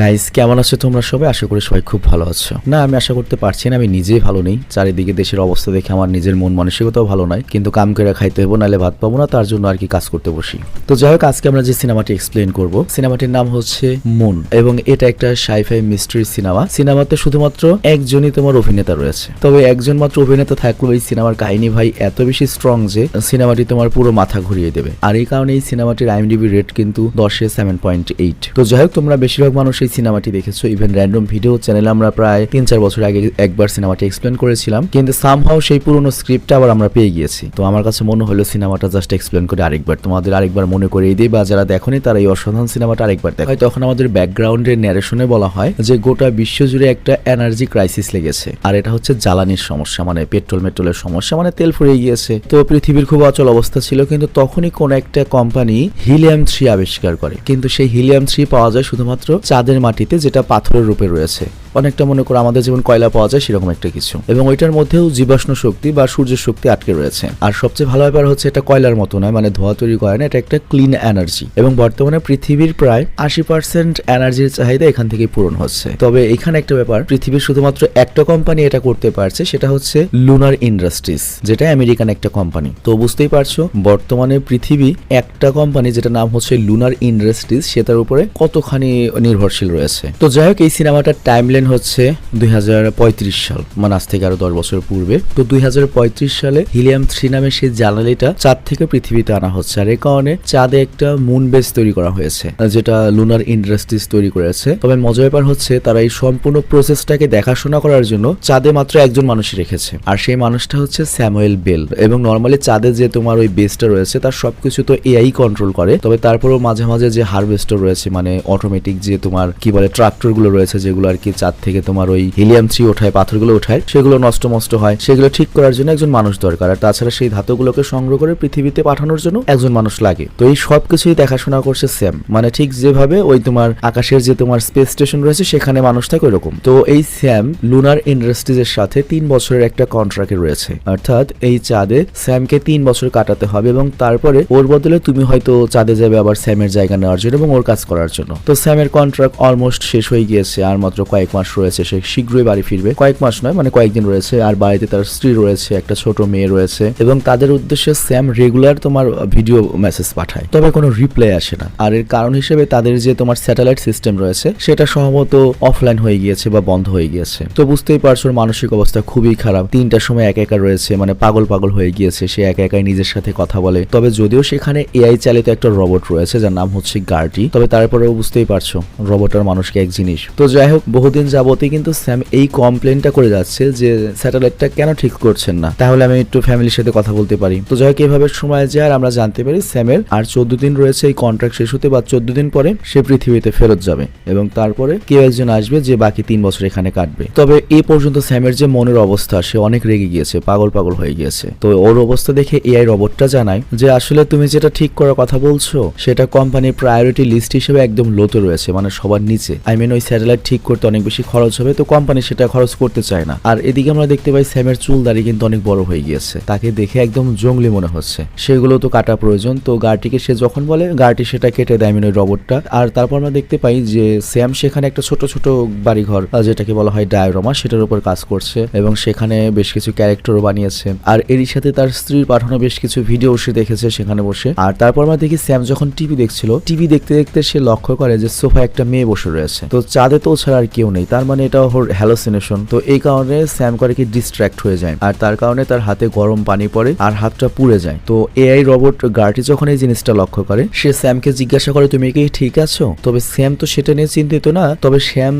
Guys কেমন আছো তোমরা সবাই? আশা করি সবাই খুব ভালো আছো। না, আমি আশা করতে পারছি না, আমি নিজেই ভালো নেই। চারিদিকে দেশের অবস্থা দেখে আমার নিজের মন মানসিকতাও ভালো নয় কিন্তু কাম করে খাইতে হব নাহলে ভাত পাবো না, তার জন্য আর কি কাজ করতে বসি। তো যাই হোক, আজকে আমরা যে সিনেমাটি এক্সপ্লেন করব, সিনেমাটির নাম হচ্ছে মুন। এবং এটা একটা সাইফাই মিস্ট্রি সিনেমা সিনেমাতে শুধুমাত্র একজনই তোমার অভিনেতা রয়েছে। তবে একজন মাত্র অভিনেতা থাকলেও এই সিনেমার কাহিনী ভাই এত বেশি স্ট্রং যে সিনেমাটি তোমার পুরো মাথা ঘুরিয়ে দেবে। আর এই কারণে এই সিনেমাটির আইএমডিবি রেট কিন্তু দশে সেভেন পয়েন্ট এইট তো যাই হোক, তোমরা বেশিরভাগ মানুষ এই সিনেমাটি দেখেছ ইভেন র্যান্ডম ভিডিও চ্যানেলে আমরা প্রায় তিন চার বছর আগে একবার সিনেমাটি এক্সপ্লেন করেছিলাম, কিন্তু সামহাও সেই পুরনো স্ক্রিপ্টটা আবার আমরা পেয়ে গিয়েছি। তো আমার কাছে মনে হলো সিনেমাটা জাস্ট এক্সপ্লেন করে আরেকবার, তোমাদের আরেকবার মনে করে দিই, বা যারা দেখোনি তারা এই অসাধারণ সিনেমাটা আরেকবার দেখো। হয় তখন আমাদের ব্যাকগ্রাউন্ডের ন্যারেশনে বলা হয় যে গোটা বিশ্ব জুড়ে একটা এনার্জি ক্রাইসিস লেগেছে, আর এটা হচ্ছে জ্বালানির সমস্যা মানে পেট্রোল মেট্রোলের সমস্যা মানে তেল ফুরিয়ে গিয়েছে। তো পৃথিবীর খুব অচল অবস্থা ছিল, কিন্তু তখনই কোন একটা কোম্পানি হিলিয়াম থ্রি আবিষ্কার করে। কিন্তু সেই হিলিয়াম থ্রি পাওয়া যায় শুধুমাত্র চাঁদের মাটিতে যেটা পাথরের রূপে রয়েছে। অনেকটা মনে করো আমাদের যেমন কয়লা পাওয়া যায় সেরকম একটা কিছু। এবং ওইটার মধ্যেও জীবাশ্ম শক্তি বা সূর্যের শক্তি আটকে রয়েছে। আর সবচেয়ে ভালো ব্যাপার হচ্ছে এটা কয়লার মতো নয় মানে ধোয়া তৈরি করে না, এটা একটা ক্লিন এনার্জি এবং বর্তমানে পৃথিবীর প্রায় আশি পার্সেন্ট এনার্জির চাহিদা এখান থেকে পূরণ হচ্ছে। তবে এখানে একটা ব্যাপার, পৃথিবীর শুধুমাত্র একটা কোম্পানি এটা করতে পারছে, সেটা হচ্ছে লুনার ইন্ডাস্ট্রিজ যেটা আমেরিকান একটা কোম্পানি তো বুঝতেই পারছ, বর্তমানে পৃথিবী একটা কোম্পানি যেটা নাম হচ্ছে লুনার ইন্ডাস্ট্রিজ সেটার উপরে কতখানি নির্ভরশীল রয়েছে। তো যাই হোক, এই সিনেমাটার টাইমলাইন হচ্ছে দুই হাজার পঁয়ত্রিশ সাল মানে আজ থেকে আরও দশ বছর পূর্বে। তো দুই হাজার পঁয়ত্রিশ সালে হিলিয়াম থ্রি নামে সেই জ্বালানিটা চাঁদ থেকে পৃথিবীতে আনা হচ্ছে। আর এই কারণে চাঁদে একটা মুন বেস তৈরি করা হয়েছে, যেটা লুনার ইন্ডাস্ট্রিজ তৈরি করেছে। তবে মজার ব্যাপার হচ্ছে, তারা এই সম্পূর্ণ প্রসেসটাকে দেখাশোনা করার জন্য চাঁদে মাত্র একজন মানুষই রেখেছে। আর সেই মানুষটা হচ্ছে স্যামুয়েল বেল। এবং নর্মালি চাঁদে যে তোমার ওই বেসটা রয়েছে, তার সবকিছু তো এআই কন্ট্রোল করে। তবে তারপরেও মাঝে মাঝে যে হারভেস্টার রয়েছে মানে অটোমেটিক যে তোমার কি বলে ট্রাক্টরগুলো রয়েছে যেগুলো আর কি চাঁদ থেকে তোমার ওই হিলিয়াম থ্রি ওঠায়, পাথরগুলো ওঠায়, সেগুলো নষ্ট মষ্ট হয়। সেগুলো ঠিক করার জন্য একজন মানুষ দরকার। আর তাছাড়া সেই ধাতুগুলোকে সংগ্রহ করে পৃথিবীতে পাঠানোর জন্য একজন মানুষ লাগে। তো এই সব কিছুই দেখাশোনা করছে স্যাম মানে ঠিক যেভাবে ওই তোমার আকাশের যে তোমার স্পেস স্টেশন রয়েছে, সেখানে মানুষ থাকে ওরকম। তো এই স্যাম লুনার ইন্ডাস্ট্রিজ এর সাথে তিন বছরের একটা কন্ট্রাক্টে রয়েছে। অর্থাৎ এই চাঁদে স্যামকে তিন বছর কাটাতে হবে এবং তারপরে ওর বদলে তুমি হয়তো চাঁদে যাবে আবার স্যামের জায়গা নেওয়ার জন্য এবং ওর কাজ করার জন্য। তো স্যামের কন্ট্রাক্ট অলমোস্ট শেষ হয়ে গিয়েছে, আর মাত্র কয়েক মাস রয়েছে, সে শীঘ্রই বাড়ি ফিরবে। কয়েক মাস নয় মানে কয়েকদিন রয়েছে, আর বাড়িতে তার স্ত্রী রয়েছে, একটা ছোট মেয়ে রয়েছে, এবং তাদের উদ্দেশ্যে স্যাম রেগুলার তোমার ভিডিও মেসেজ পাঠায়। তবে কোনো রিপ্লাই আসে না। আর এর কারণ হিসেবে তাদের যে তোমার স্যাটেলাইট সিস্টেম রয়েছে, সেটা সম্ভবত অফলাইন হয়ে গিয়েছে বা বন্ধ হয়ে গিয়েছে। তো বুঝতেই পারছ, মানসিক অবস্থা খুবই খারাপ। তিনটার সময় একা একা রয়েছে মানে পাগল পাগল হয়ে গিয়েছে, সে একা একাই নিজের সাথে কথা বলে। তবে যদিও সেখানে এআই চালিত একটা রোবট রয়েছে, যার নাম হচ্ছে গার্টি তবে তারপরেও বুঝতেই পারছ, রোবট আর মানুষকে এক জিনিস। তো যাই হোক, বহুদিন যাবতই কিন্তু স্যাম এই কমপ্লেনটা করে যাচ্ছে যে স্যাটেলাইটটা কেন ঠিক করছেন না। তাহলে আমি একটু ফ্যামিলির সাথে কথা বলতে পারি। তো যাই হোক, এভাবে সময় যায় আর আমরা জানতে পারি স্যামের আর চোদ্দ দিন রয়েছে এই কন্ট্রাক্ট শেষ হতে বা চোদ্দ দিন পরে সে পৃথিবীতে ফেরত যাবে এবং তারপরে কেউ একজন আসবে যে বাকি তিন বছর এখানে কাটবে। তবে এই পর্যন্ত স্যামের যে মনের অবস্থা, সে অনেক রেগে গিয়েছে পাগল পাগল হয়ে গিয়েছে। তো ওর অবস্থা দেখে এআই রোবটটা জানায় যে, আসলে তুমি যেটা ঠিক করার কথা বলছো, সেটা কোম্পানির প্রায়োরিটি লিস্ট হিসেবে একদম লোতে রয়েছে। মানে সবার নিচে। আই মিন ওই স্যাটেলাইট ঠিক করতে অনেক বেশি খরচ হবে, তো কোম্পানি সেটা খরচ করতে চায় না। আর এদিকে আমরা দেখতে পাই স্যামের চুল দাড়ি কিন্তু অনেক বড় হয়ে গিয়েছে। তাকে দেখে একদম জঙ্গলি মনে হচ্ছে। সেগুলো তো কাটা প্রয়োজন, তো গাড়িটিকে সে যখন বলে, গাড়িটি সেটা কেটে দেয় মিন ওই রোবটটা আর তারপর আমরা দেখতে পাই যে স্যাম সেখানে একটা ছোট ছোট বাড়িঘর যেটাকে বলা হয় ডায়োরমা সেটার উপর কাজ করছে এবং সেখানে বেশ কিছু ক্যারেক্টারও বানিয়েছে। আর এরই সাথে তার স্ত্রীর পাঠানো বেশ কিছু ভিডিও সে দেখেছে সেখানে বসে। আর তারপর আমরা দেখি স্যাম যখন টিভি দেখছিল টিভি দেখতে দেখতে সে লক্ষ্য করে যে সোফা একটা মেয়ে বসে রয়েছে। তো চাঁদে তো ছাড়া আর কেউ নেই। তার মানে এটা ওর হ্যালোসিনেশন তো এই কারণে স্যাম করে কি ডিস্ট্র্যাক্ট হয়ে যায়। আর তার কারণে তার হাতে গরম পানি পড়ে আর হাতটা পুড়ে যায়। তো এআই রোবট গার্টি যখন এই জিনিসটা লক্ষ্য করে, সে স্যামকে জিজ্ঞাসা করে, তুমি কি ঠিক আছো? তবে স্যাম তো সেটা নিয়ে চিন্তিত না। তবে শ্যাম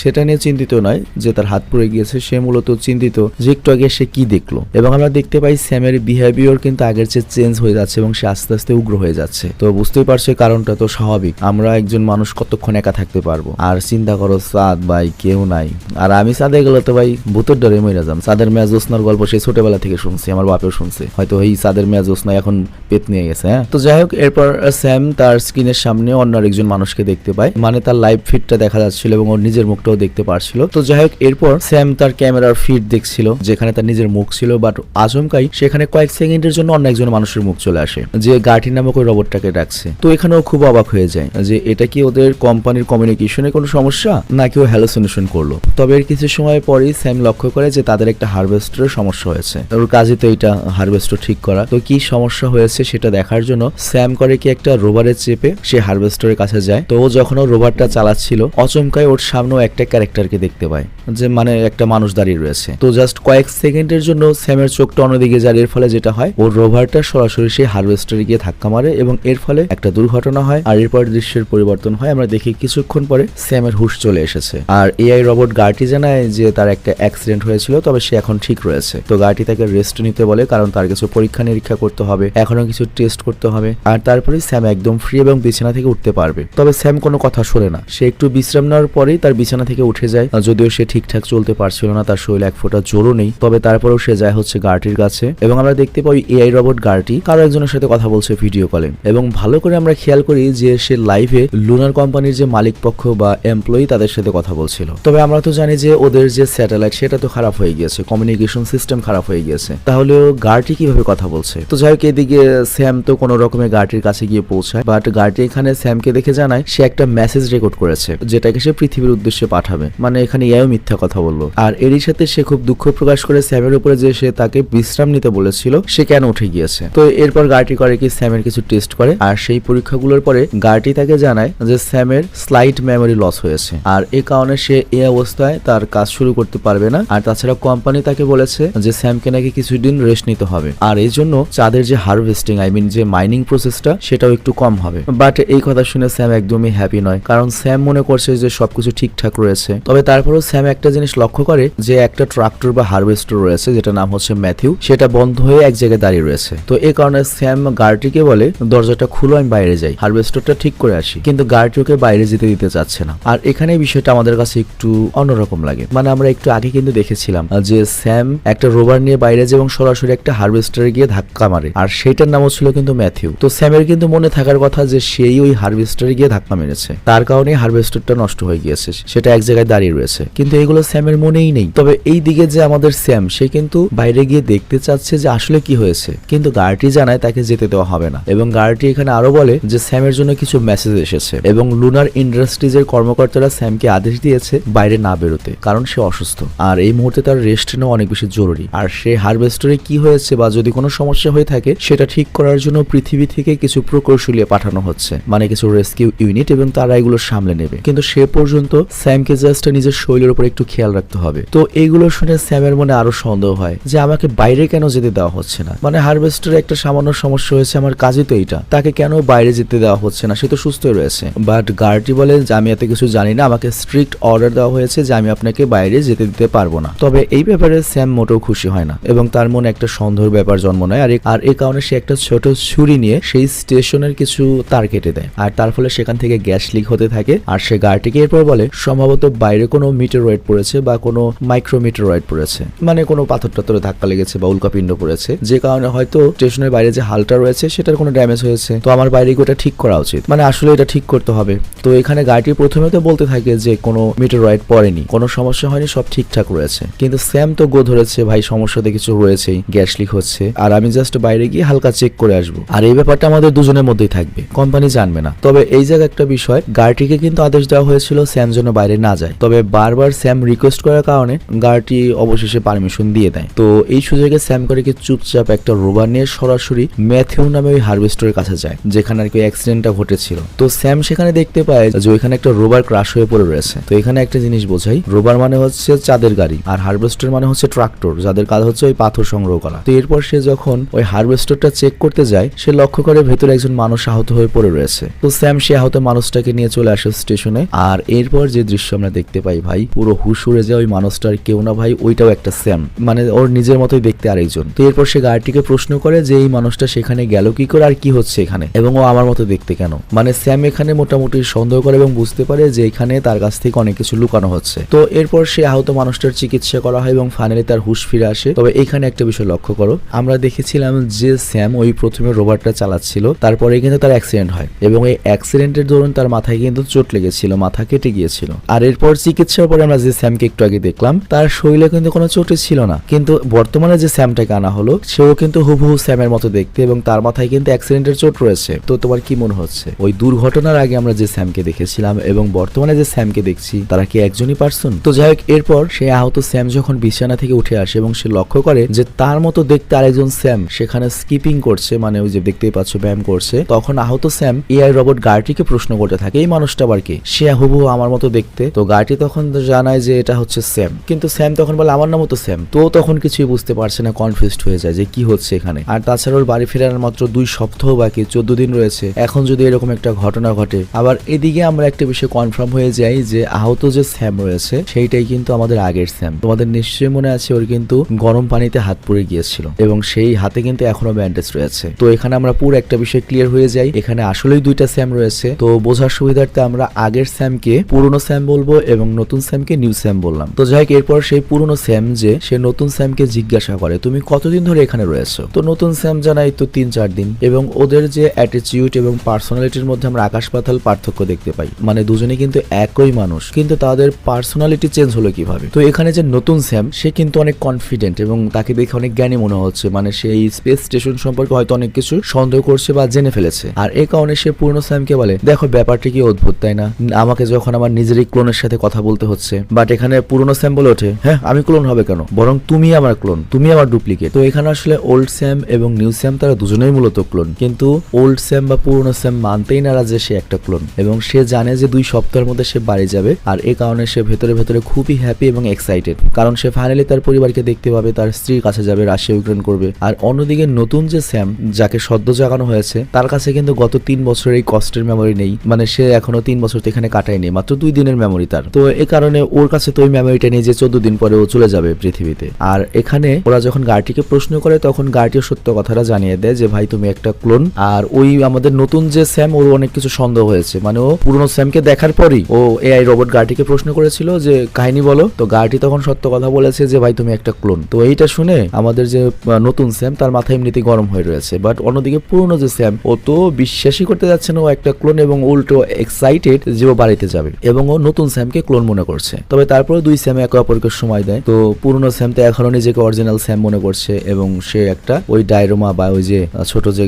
সেটা নিয়ে চিন্তিত নয় যে তার হাত পুড়ে গিয়েছে। সে মূলত চিন্তিত যে একটু আগে সে কি দেখল। এবং আমরা দেখতে পাই স্যামের বিহেভিয়ার কিন্তু আগের চেয়ে চেঞ্জ হয়ে যাচ্ছে এবং সে আস্তে আস্তে উগ্র হয়ে যাচ্ছে। তো বুঝতেই পারছ কারণটা তো স্বাভাবিক। আমরা একজন মানুষ কতক্ষণ একা থাকতে পারব। আর চিন্তা করো, সাদ ভাই কেউ নাই। আর আমি চাঁদে গেলে তো ভাই ভূতের ডরে মরে যাম। চাঁদের মেয়া জোসনার গল্প সেই ছোটবেলা থেকে শুনছি, আমার বাপেও শুনছে। হয়তো এই চাঁদের মেয়া জোসনা এখন পেত নিয়ে গেছে হ্যাঁ? তো যাই হোক, এরপর স্যাম তার স্ক্রিনের সামনে অন্য আরেকজন মানুষকে দেখতে পায়। মানে তার লাইভ ফিডটা দেখা যাচ্ছিল এবং ওর নিজের মুখটাও দেখতে পারছিল। তো যাই হোক, এরপর স্যাম তার ক্যামেরার ফিড দেখছিল, যেখানে তার নিজের মুখ ছিল। বাট আচমকাই সেখানে কয়েক সেকেন্ডের জন্য অন্য একজন মানুষের মুখ চলে আসে, যে গার্টি নামক ওই রোবটটাকে ডাকছে। তো এখানেও খুব অবাক হয়ে যায় যে এটা কি ওদের কোম্পানির কমিউনিকেশনের কোনো সমস্যা? নাকি ও হ্যালোসিনেশন করল? তবে এর কিছু সময় পরেই স্যাম লক্ষ্য করে যে তাদের একটা হারভেস্টারের সমস্যা হয়েছে। ওর কাজই তো এটা হারভেস্টার ঠিক করা। তো কি সমস্যা হয়েছে সেটা দেখার জন্য স্যাম করে কি একটা রোবারে চেপে সে হারভেস্টারের কাছে যায়। তো ও যখন ও রোবারটা চালাচ্ছিল, অচমকায় ওর সামনেও একটা ক্যারেক্টারকে দেখতে পায়, যে মানে একটা মানুষ দাঁড়িয়ে রয়েছে। তো জাস্ট কয়েক সেকেন্ডের জন্য স্যামের চোখটা অন্যদিকে যায়, এর ফলে যেটা হয়, ওর রোভারটা সরাসরি সেই হারভেস্টারে গিয়ে ধাক্কা মারে এবং এর ফলে একটা দুর্ঘটনা হয়। আর এরপর দৃশ্যের পরিবর্তন হয়। আমরা দেখি কিছুক্ষণ পরে স্যামের হুশ চলে এসেছে। আর এআই রোবট গার্টি জানায় যে তার একটা অ্যাক্সিডেন্ট হয়েছিল, তবে সে এখন ঠিক রয়েছে। তো গার্টি তাকে রেস্ট নিতে বলে, কারণ তার কিছু পরীক্ষা নিরীক্ষা করতে হবে এখনও কিছু টেস্ট করতে হবে, আর তারপরে স্যাম একদম ফ্রি এবং বিছানা থেকে উঠতে পারবে। তবে স্যাম কোনো কথা শোনে না। সে একটু বিশ্রাম নেওয়ার পরেই তার বিছানা থেকে উঠে যায় যদিও সে ঠিকঠাক চলতে পারছিল না, তার শরীরে এক ফোঁটা জোরও নেই। তবে তারপরেও সে যায় হচ্ছে গার্টির কাছে, এবং আমরা দেখতে পাই এআই রোবট গার্টি কারও একজনের সাথে কথা বলছে ভিডিও কলে। এবং ভালো করে আমরা খেয়াল করি যে সে লাইভে লুনার কোম্পানির যে মালিক পক্ষ বা এমপ্লয়ি তাদের সাথে কথা বলছিল। তবে আমরা তো জানি যে ওদের যে স্যাটেলাইট সেটা তো খারাপ হয়ে গিয়েছে কমিউনিকেশন সিস্টেম খারাপ হয়ে গিয়েছে। তাহলে ও গার্টি কীভাবে কথা বলছে? তো যাই হোক, এদিকে স্যাম তো কোনো রকমের গার্টির কাছে গিয়ে পৌঁছায় বাট গার্টি এখানে স্যামকে দেখে জানায়, সে একটা মেসেজ রেকর্ড করেছে, যেটাকে সে পৃথিবীর উদ্দেশ্যে পাঠাবে। মানে এখানে ইয়াও মিথ্যা কথা বলল। আর এরই সাথে সে খুব দুঃখ প্রকাশ করে স্যামের উপরে যে সে তাকে বিশ্রাম নিতে বলেছিল, সে কেন উঠে গিয়েছে? তো এরপর গার্টি করে কি স্যামের কিছু টেস্ট করে, আর সেই পরীক্ষাগুলোর পরে গার্টি তাকে জানায় যে স্যামের স্লাইট মেমোরি লস হয়েছে। আর এ কারণে সে এই অবস্থায় তার কাজ শুরু করতে পারবে না। আর তাছাড়া কোম্পানি তাকে বলেছে যে স্যামকে নাকি কিছুদিন রেস্ট নিতে হবে। আর এই জন্য চাঁদের যে হারভেস্টিং আই মিন যে মাইনিং প্রসেসটা সেটাও একটু কম হবে। বাট এই কথা শুনে স্যাম একদমই হ্যাপি নয়। কারণ স্যাম মনে করছে যে, সবকিছু ঠিকঠাক রয়েছে। তবে তারপরেও স্যাম একটা জিনিস লক্ষ্য করে যে, একটা ট্রাক্টর বা হারভেস্টার রয়েছে যেটা নাম হচ্ছে ম্যাথিউ সেটা বন্ধ হয়ে এক জায়গায় দাঁড়িয়ে রয়েছে। তো এই কারণে স্যাম গার্টিকে বলে, দরজাটা খুলো, আমি বাইরে যাই। হারভেস্টারটা ঠিক করে আসি। কিন্তু গার্টি ওকে বাইরে যেতে দিতে চাচ্ছে না। আর এখানে বিষয়টা আমাদের কাছে একটু অন্যরকম লাগে। মানে আমরা একটু আগে কিন্তু দেখেছিলাম যে স্যাম একটা রোবার নিয়ে বাইরে যায় এবং সরাসরি একটা হারভেস্টারে গিয়ে ধাক্কা মারে। আর সেটার নামও ছিল কিন্তু ম্যাথিউ। তো স্যামের কিন্তু মনে থাকার কথা যে সেই ওই হারভেস্টারে গিয়ে ধাক্কা মেরেছে। তার কারণে হারভেস্টারটা নষ্ট হয়ে গিয়েছে। সেটা এক জায়গায় দাঁড়িয়ে রয়েছে। কিন্তু এগুলো স্যামের মনেই নেই। তবে এই দিকে যে আমাদের স্যাম, সে কিন্তু বাইরে গিয়ে দেখতে চাচ্ছে যে আসলে কি হয়েছে। কিন্তু গার্টি জানায় তাকে যেতে দেওয়া হবে না। এবং গার্টি এখানে আরও বলে যে স্যামের জন্য কিছু মেসেজ এসেছে। এবং লুনার ইন্ডাস্ট্রিজের কর্মকর্তারা স্যামকে আদেশ দিয়েছে বাইরে না বেরোতে, কারণ সে অসুস্থ। আর এই মুহূর্তে তার রেস্ট নেওয়া অনেক বেশি জরুরি। আর সে হারভেস্টরে কি হয়েছে বা যদি কোনো সমস্যা হয়ে থাকে, সেটা ঠিক করার জন্য পৃথিবী থেকে কিছু প্রকৌশলী পাঠানো হচ্ছে। মানে কিছু রেস্কিউ ইউনিট এবং তারা এগুলো সামলে নেবে। কিন্তু সে পর্যন্ত স্যামকে জাস্ট নিজের শরীরের উপর একটু খেয়াল রাখতে হবে। তো এইগুলো শুনে স্যামের মনে আরও সন্দেহ হয় যে, আমাকে বাইরে কেন যেতে দেওয়া হচ্ছে না? মানে হারভেস্টারে একটা সামান্য সমস্যা হয়েছে, আমার কাজই তো এইটা। তাকে কেন বাইরে যেতে দেওয়া হচ্ছে না? সে তো সুস্থ রয়েছে। বাট গার্ডটি বলে যে আমি এত কিছু জানি না, আমাকে স্ট্রিক্ট অর্ডার দেওয়া হয়েছে যে আমি আপনাকে বাইরে যেতে দিতে পারব না। তবে এই ব্যাপারে স্যাম মোটেও খুশি হয় না এবং তার মনে একটা সন্দেহের ব্যাপার জন্ম নেয় আর আর এই কারণে সে একটা ছোট ছুরি নিয়ে সেই স্টেশনের কিছু তার কেটে দেয়। আর তার ফলে সেখান থেকে গ্যাস লিক হতে থাকে আর সে গার্ডটিকে এরপর বলে, সম্ভবত বাইরে কোনো মিটারয়েড পড়েছে বা কোনো মাইক্রোমিটারয়েড পড়েছে। মানে কোনো পাথর টাথরে ধাক্কা লেগেছে বা উল্কাপিণ্ড পড়েছে। যে কারণে হয়তো স্টেশনের বাইরে যে হালটা রয়েছে সেটার কোনো ড্যামেজ হয়েছে। তো আমার বাইরে গিয়ে ওটা ঠিক করা উচিত? মানে আসলে এটা ঠিক করতে হবে। তো এখানে গাড়িটি প্রথমে তো বলতে থাকে যে কোনো মিটারয়েড পড়েনি, কোনো সমস্যা হয়নি, সব ঠিকঠাক রয়েছে। কিন্তু স্যাম তো গো ধরেছে, ভাই, সমস্যা তো কিছু রয়েছেই গ্যাস লিক হচ্ছে। আর আমি জাস্ট বাইরে গিয়ে হালকা চেক করে আসব। আর এই ব্যাপারটা আমাদের দুজনের মধ্যেই থাকবে কোম্পানি জানবে না। তবে এই জায়গায় একটা বিষয় গার্টিকে কিন্তু আদেশ দেওয়া হয়েছিল স্যাম যেন বাইরে না যায়। তবে বারবার স্যাম রিকোয়েস্ট করার কারণে গার্টি অবশেষে পারমিশন দিয়ে দেয়। তো এই সুযোগে স্যাম করে কি চুপচাপ একটা রোবার নিয়ে সরাসরি ম্যাথিউ নামে ওই হারভেস্টরের কাছে যায়, যেখানে আর কি অ্যাক্সিডেন্টটা ঘটেছিল। তো স্যাম সেখানে দেখতে পায় যে ওইখানে একটা রোবার ক্রাশ হয়ে পড়ে রয়েছে। তো এখানে একটা জিনিস বোঝাই, রোবার মানে হচ্ছে চাঁদের গাড়ি, আর হারভেস্টার মানে হচ্ছে ট্রাক্টর যাদের কাজ হচ্ছে ওই পাথর সংগ্রহ করা। তো এরপর সে যখন ওই হারভেস্টারটা চেক করতে যায়, সে লক্ষ্য করে ভেতরে একজন মানুষ আহত হয়ে পড়ে রয়েছে। তো স্যাম, সে আহত মানুষটাকে নিয়ে চলে আসে স্টেশনে আর এরপর যে দৃশ্য আমরা দেখতে পাই ভাই, পুরো হুশ উড়ে যায় ওই মানুষটার কেউ না ভাই, ওইটাও একটা স্যাম। মানে ওর নিজের মতোই দেখতে আরেকজন। তো এরপর সে গাড়িটিকে প্রশ্ন করে যে এই মানুষটা সেখানে গেল কি করে, আর কি হচ্ছে এখানে? এবং ও আমার মতো দেখতে কেন? মানে স্যাম এখানে মোটামুটি সন্দেহ করে এবং বুঝতে পারে যে এখানে তার কাছ থেকে অনেক কিছু লুকানো হচ্ছে। তো এরপর সে আহত মানুষটার চিকিৎসা করা হয় এবং ফাইনালি তার হুশ ফিরে আসে। তবে এখানে একটা বিষয় লক্ষ্য করো। আমরা দেখেছিলাম যে স্যাম ওই প্রথমে রোবটটা চালাচ্ছিল, তারপরে কিন্তু তার অ্যাক্সিডেন্ট হয় এবং এই অ্যাক্সিডেন্টের দরুন তার মাথায় কিন্তু চোট লেগেছিল, মাথা কেটে গিয়েছিল। আর এরপর চিকিৎসার পরে আমরা যে স্যামকে একটু আগে দেখলাম, তার শরীরে কিন্তু কোনো চোটে ছিল না। কিন্তু বর্তমানে যে স্যামটাকে আনা হলো, সেও কিন্তু হুবহু স্যামের মতো দেখতে এবং তার মাথায় কিন্তু অ্যাক্সিডেন্টের চোট রয়েছে। তো তোমার কি মনে হচ্ছে? ওই দুর্ঘটনার আগে আমরা যে স্যামকে দেখেছিলাম এবং বর্তমানে যে স্যামকে দেখছি, তারা কি একজনই পার্সন? তো যাই হোক, এরপর সে আহত স্যাম যখন বিছানা থেকে উঠে আসে এবং সে লক্ষ্য করে যে তার মতো দেখতে আরেকজন স্যাম সেখানে স্কিপিং করছে মানে ওই যে দেখতেই পাচ্ছ ব্যায়াম করছে, তখন আহত স্যাম এআই রোবট গার্টিকে প্রশ্ন করতে থাকে, এই মানুষটা আবার কি? সে হুবহু আমার মতো দেখতে, তো গার্টি তখন জানায় যে এটা হচ্ছে স্যাম। কিন্তু স্যাম তখন বলে, আমার নামও তো স্যাম। তো তখন কিছুই বুঝতে পারছে না কনফিউজড হয়ে যায় যে কি হচ্ছে এখানে। আর তাছাড়া ওর বাড়ি ফেরার মাত্র দুই সপ্তাহ বাকি, চোদ্দ দিন রয়েছে। এখন যদি এরকম একটা ঘটনা ঘটে, আবার এদিকে আমরা একটা বিষয় কনফার্ম হয়ে যাই যে আহত যে স্যাম রয়েছে, সেইটাই কিন্তু আমাদের আগের স্যাম তোমাদের নিশ্চয়ই মনে আছে, ওর কিন্তু গরম পানিতে হাত পড়ে গিয়েছিল এবং সেই হাতে কিন্তু এখনও ব্যান্ডেজ রয়েছে। তো এখানে আমরা পুরো একটা বিষয় ক্লিয়ার হয়ে যাই। এখানে আসলেই দুইটা স্যাম রয়েছে। তো বোঝার সুবিধার্থে আমরা আগের স্যামকে পুরনো স্যাম বলব এবং নতুন স্যামকে নিউ স্যাম বললাম। তো যাই হোক, এরপর সেই পুরনো স্যাম যে, সে নতুন স্যামকে জিজ্ঞাসা করে, তুমি কতদিন ধরে এখানে রয়েছো? তো নতুন স্যাম জানাই তো তিন চার দিন এবং ওদের যে অ্যাটিটিউড এবং পার্সোনালিটির মধ্যে আমরা আকাশ পাতাল পার্থক্য দেখতে পাই। মানে দুজনে কিন্তু একই মানুষ, কিন্তু তাদের পার্সোনালিটি চেঞ্জ হলো কীভাবে? তো এখানে যে নতুন স্যাম সে কিন্তু অনেক কনফিডেন্ট এবং তাকে দেখে অনেক জ্ঞানী মনে হচ্ছে মানে সে এই স্পেস স্টেশন সম্পর্কে হয়তো অনেক কিছু সন্দেহ করছে বা জেনে ফেলেছে। আর এই কারণে সে পুরনো স্যামকে বলে, দেখো, ব্যাপারটা কি অদ্ভুত, তাই না? আমাকে যখন আমার নিজেরই ক্লোনের সাথে কথা বলতে হচ্ছে বাট এখানে পুরনো স্যাম বলে ওঠে হ্যাঁ আমি ক্লোন হবে কেন? বরং তুমি আমার ক্লোন তুমি আমার ডুপ্লিকেট তো এখানে আসলে ওল্ড স্যাম এবং নিউ স্যাম তারা দুজনেই মূলত ক্লোন কিন্তু ওল্ড স্যাম বা পুরনো স্যাম মানতেই না যে সে একটা ক্লোন এবং সে জানে যে দুই সপ্তাহের মধ্যে সে বাড়ি যাবে, আর এই কারণে সে ভেতরে ভেতরে খুবই হ্যাপি এবং এক্সাইটেড কারণ সে ফাইনালি তার পরিবারকে দেখতে পাবে, তার স্ত্রীর কাছে যাবে, রাশিয়া, ইউক্রেন করবে। আর অন্যদিকে নতুন যে স্যাম, যাকে সদ্য জাগানো হয়েছে, তার কাছে কিন্তু গত তিন বছরের এই কষ্টের মেমোরি নেই। মানে সে এখনও তিন বছর এখানে কাটায়নি, মাত্র দুই দিনের মেমোরি তার। তো এ কারণে ওর কাছে তো ওই মেমোরিটা নিয়ে যে চোদ্দ দিন পরে ও চলে যাবে পৃথিবীতে। আর এখানে ওরা যখন গার্টিকে প্রশ্ন করে, তখন গার্টিও সত্য কথাটা জানিয়ে দেয় যে, ভাই, তুমি একটা ক্লোন আর ওই আমাদের নতুন যে স্যাম, ওর অনেক কিছু সন্দেহ হয়েছে। মানে ও পুরনো স্যামকে দেখার পরই ও এআই রোবট গার্টিকে প্রশ্ন করেছিল যে, কাহিনী বলো। তো গার্টি তখন সত্য কথা বলেছে যে, ভাই, তুমি একটা ক্লোন। তো এইটা শুনে আমাদের যে নতুন স্যাম, তার মাথা এমনিতেই গরম হয়ে রয়েছে। বাট অন্যদিকে পুরনো যে স্যাম, ও তো বিশ্বাসই করতে যাচ্ছে না, ও একটা ক্লোন এবং উল্টো এক্সাইটেড যে, ও বাড়িতে যাবে এবং ও নতুন স্যামকে ক্লোন মনে করছে। তবে তারপরে দুই স্যাম একে অপরকে সময় দেয়। তো পুরনো স্যাম তো এখনও নিজেকে অরিজিনাল স্যাম মনে করছে এবং সে একটা ওই ডায়রোমা বা ওই যে, ছোট যে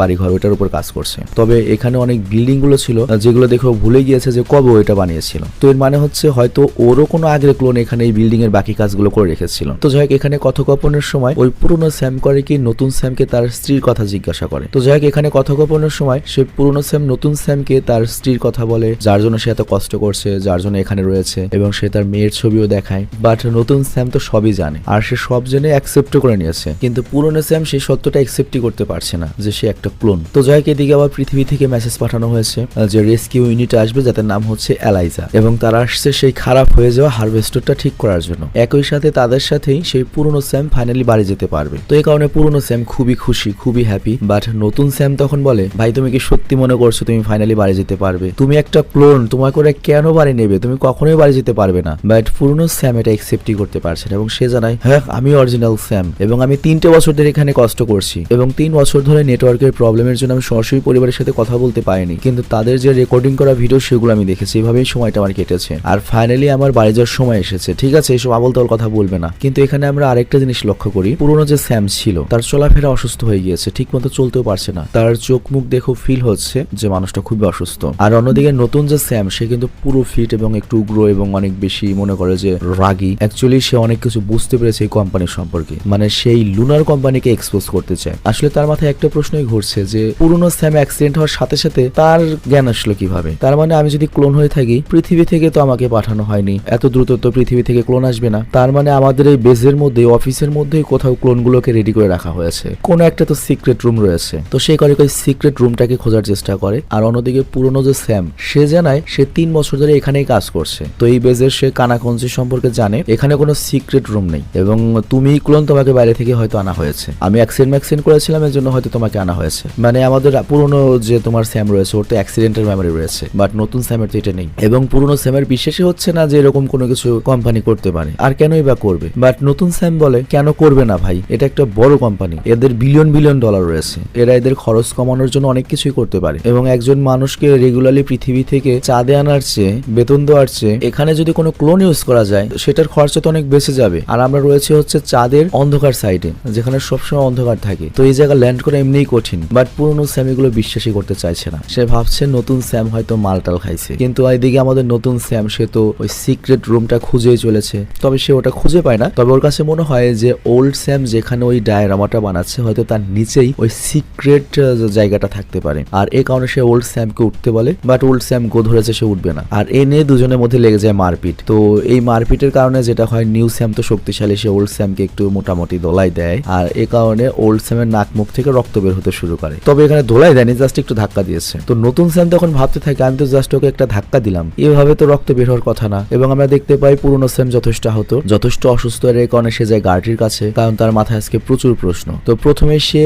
বাড়িঘর, ওইটার উপর কাজ করছে। তবে এখানে অনেক বিল্ডিংগুলো ছিল যেগুলো দেখে ভুলে গিয়েছে যে কবে এটা বানিয়েছিল। তো এর মানে হচ্ছে হয়তো ওরও কোনো আগের ক্লোন এখানে এই বিল্ডিং এর বাকি কাজগুলো করে রেখেছিল। তো যাই হোক, এখানে কথোপকথনের সময় ওই পুরনো স্যাম করে কি নতুন স্যামকে তার স্ত্রীর কথা জিজ্ঞাসা করে। তো যাই হোক, এখানে কথোপকথনের সময় সে পুরনো স্যাম নতুন স্যামকে তার স্ত্রীর কথা বলে, যার জন্য সে এত কষ্ট করছে, যার জন্য এখানে রয়েছে এবং সে তার মেয়ের ছবিও দেখায়। বাট নতুন স্যাম তো সবই জানে, আর সে সব জেনে অ্যাকসেপ্ট করে নিয়েছে। কিন্তু পুরনো স্যাম সেই সত্যটা অ্যাকসেপ্টই করতে পারছে না যে সে একটা ক্লোন তো যাই হোক, এদিকে আবার পৃথিবী থেকে মেসেজ পাঠানো হয়েছে যে রেস্কিউ ইউনিট আসবে যাদের নাম হচ্ছে এলাইজা এবং তারা আসছে সেই খারাপ হয়ে যাওয়া হারভেস্টরটা ঠিক করার জন্য। একই সাথে তাদের সাথেই সেই পুরনো স্যাম ফাইনালি বাড়ি যেতে পারবে। তো এই কারণে পুরনো স্যাম খুবই খুশি, খুবই হ্যাপি বাট নতুন স্যাম তখন বলে, ভাই, তুমি কি সত্যি মনে করছ তুমি ফাইনালি বাড়ি যেতে পারবে? তুমি একটা ক্লোন তোমাকে ওরা কেন বাড়ি নেবে? তুমি কখনোই বাড়ি যেতে পারবে না। বাট পুরনো স্যাম এটা একসেপ্টই করতে পারছে না এবং সে জানায় হ্যাঁ আমি অরিজিনাল স্যাম এবং আমি তিনটে বছর ধরে এখানে কষ্ট করছি এবং তিন বছর ধরে নেটওয়ার্কের প্রবলেমের জন্য আমি সরাসরি পরিবারের সাথে কথা বলতে পারিনি। কিন্তু তাদের যে রেকর্ডিং করা ভিডিও সেগুলো আমি দেখেছি। এভাবেই সময়টা আমার কেটেছে। আর ফাইনালি আমার বাড়ি যাওয়ার সময় এসেছে। ঠিক আছে, এসব আবল তাবল কথা বলবে না। কিন্তু এখানে আমরা আরেকটা জিনিস লক্ষ্য করি। পুরনো যে স্যাম ছিল, তার চলাফেরা অসুস্থ হয়ে গিয়েছে। ঠিক মতো চলতেও পারছে না। তার চোখ মুখ দেখেও ফিল হচ্ছে যে মানুষটা খুবই অসুস্থ। আর অন্যদিকে নতুন যে স্যাম সে কিন্তু পুরো ফিট এবং একটু উগ্র এবং অনেক বেশি মনে করে যে রাগী। অ্যাকচুয়ালি সে অনেক কিছু বুঝতে পেরেছে এই কোম্পানির সম্পর্কে। মানে সেই লুনার কোম্পানিকে এক্সপোজ করতে চায়। আসলে তার মাথায় একটা প্রশ্নই ঘুরছে যে পুরনো স্যাম অ্যাক্সিডেন্ট হওয়ার সাথে সাথে তার জ্ঞান আসলো কীভাবে? তার মানে আমি যদি ক্লোন হয়ে থাকি, পৃথিবী থেকে তো আমাকে পাঠানো হয়নি। এত দ্রুত তো পৃথিবী থেকে ক্লোন আসবে না। তার মানে আমাদের এই বেজের মধ্যে, অফিসের মধ্যেই কোথাও ক্লোনগুলোকে রেডি করে রাখা হয়েছে। কোনো একটা তো সিক্রেট রুম রয়েছে। তো সে করে সিক্রেট রুমটাকে খোঁজার চেষ্টা করে। আর অন্যদিকে পুরনো যে স্যাম সে জানায় সে তিন বছর ধরে এখানেই কাজ করছে। তো এই বেজের সে কানাকঞ্চি সম্পর্কে জানে, এখানে কোনো সিক্রেট রুম নেই। এবং তুমি ক্লোন তোমাকে বাইরে থেকে হয়তো আনা হয়েছে। আমি অ্যাক্সিডেন্ট ম্যাক্সিডেন্ট করেছিলাম, এর জন্য হয়তো তোমাকে আনা হয়েছে। মানে আমাদের পুরনো যে তোমার স্যাম রয়েছে, ওর তো অ্যাক্সিডেন্টের মেমোরি রয়েছে। বাট নতুন স্যামের তো এটা নেই। এবং পুরনো স্যাম স্যামের বিশ্বাসই হচ্ছে না যে এরকম কোনো কিছু কোম্পানি করতে পারে। আর কেনই বা করবে? বাট নতুন স্যাম বলে, কেন করবে না ভাই? এটা একটা বড় কোম্পানি এদের বিলিয়ন বিলিয়ন ডলার রয়েছে। এরা এদের খরচ কমানোর জন্য অনেক কিছুই করতে পারে। এবং একজন মানুষকে রেগুলারলি পৃথিবী থেকে চাঁদে আনার চেয়ে, বেতন দেওয়ার চেয়ে, এখানে যদি কোনো ক্লোন ইউজ করা যায়, সেটার খরচা তো অনেক বেঁচে যাবে। আর আমরা রয়েছে হচ্ছে চাঁদের অন্ধকার সাইডে যেখানে সবসময় অন্ধকার থাকে। তো এই জায়গা ল্যান্ড করা এমনিই কঠিন। বাট পুরনো স্যাম এগুলো বিশ্বাসই করতে চাইছে না। সে ভাবছে নতুন স্যাম হয়তো মালটাল খাইছে। কিন্তু এদিকে আমাদের নতুন স্যাম সে তো ওই সিক্রেট রুমটা খুঁজেই চলেছে। তবে সে ওটা খুঁজে পায় না। তবে ওর কাছে মনে হয় যে ওল্ড স্যাম যেখানে ওই ডায়রামাটা বানাচ্ছে, হয়তো তার নিচেই ওই সিক্রেট জায়গাটা থাকতে পারে। আর এই কারণে সে ওল্ড স্যামকে উঠতে বলে বাট ওল্ড স্যাম গো ধরেছে সে উঠবে না। আর এ নিয়ে দুজনের মধ্যে লেগে যায় মারপিট। তো এই মারপিটের কারণে যেটা হয় নিউ স্যাম তো শক্তিশালী, সে ওল্ড স্যামকে একটু মোটামুটি দোলাই দেয়। আর এ কারণে ওল্ড স্যামের নাক মুখ থেকে রক্ত বের হতে শুরু করে। তবে এখানে দোলাই দেয়নি জাস্ট একটু ধাক্কা দিয়েছে। তো নতুন স্যাম তখন ভাবতে থাকে আমি তো জাস্ট ওকে একটা ধাক্কা দিলাম। এভাবে তো রক্ত বের হওয়ার কথা না। এবং আমরা দেখতে পাই পুরনো স্যাম যথেষ্ট আহত। যথেষ্ট অসুস্থ এর এই কারণে সে যায় গার্টির কাছে, কারণ তার মাথায় আজকে প্রচুর প্রশ্ন। তো প্রথমে সে